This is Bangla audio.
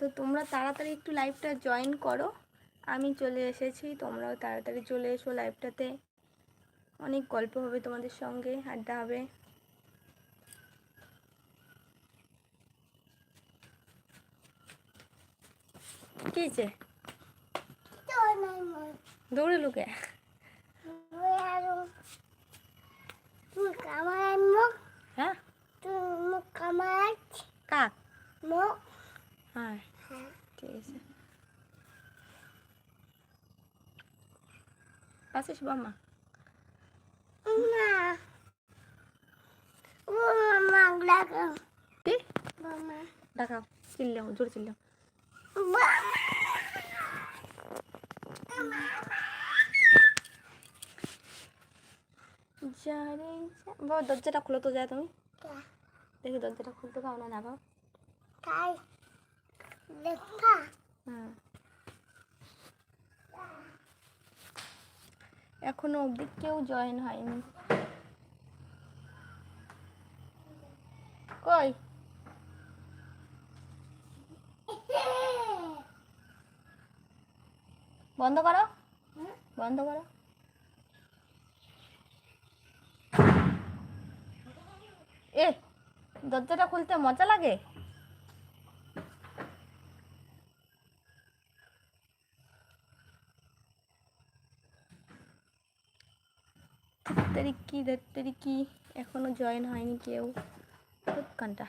তো তোমরা তাড়াতাড়ি একটু লাইভটা জয়েন করো। আমি চলে এসেছি তোমরাও তাড়াতাড়ি চলে এসো লাইভটাতে অনেক গল্প হবে তোমাদের সঙ্গে আড্ডা হবে। কি হয়েছে? দৌড়ে লুকে হ্যাঁ? কাক? হ্যাঁ ঠিক আছে পাশে এসো বাম্মা কি দেখাও চিল্লাও জোরে চিল্লাও যারে যা- বাবা দরজাটা খুলো তো যায় তুমি দেখি দরজাটা খুলতে পাও না হুম এখনও অবধি কেউ জয়েন হয়নি। কই? বন্ধ করো। বন্ধ করো। এ, দরজাটা খুলতে মজা লাগে? কি কি এখনও জয়েন হয়নি কেউ। কানটা।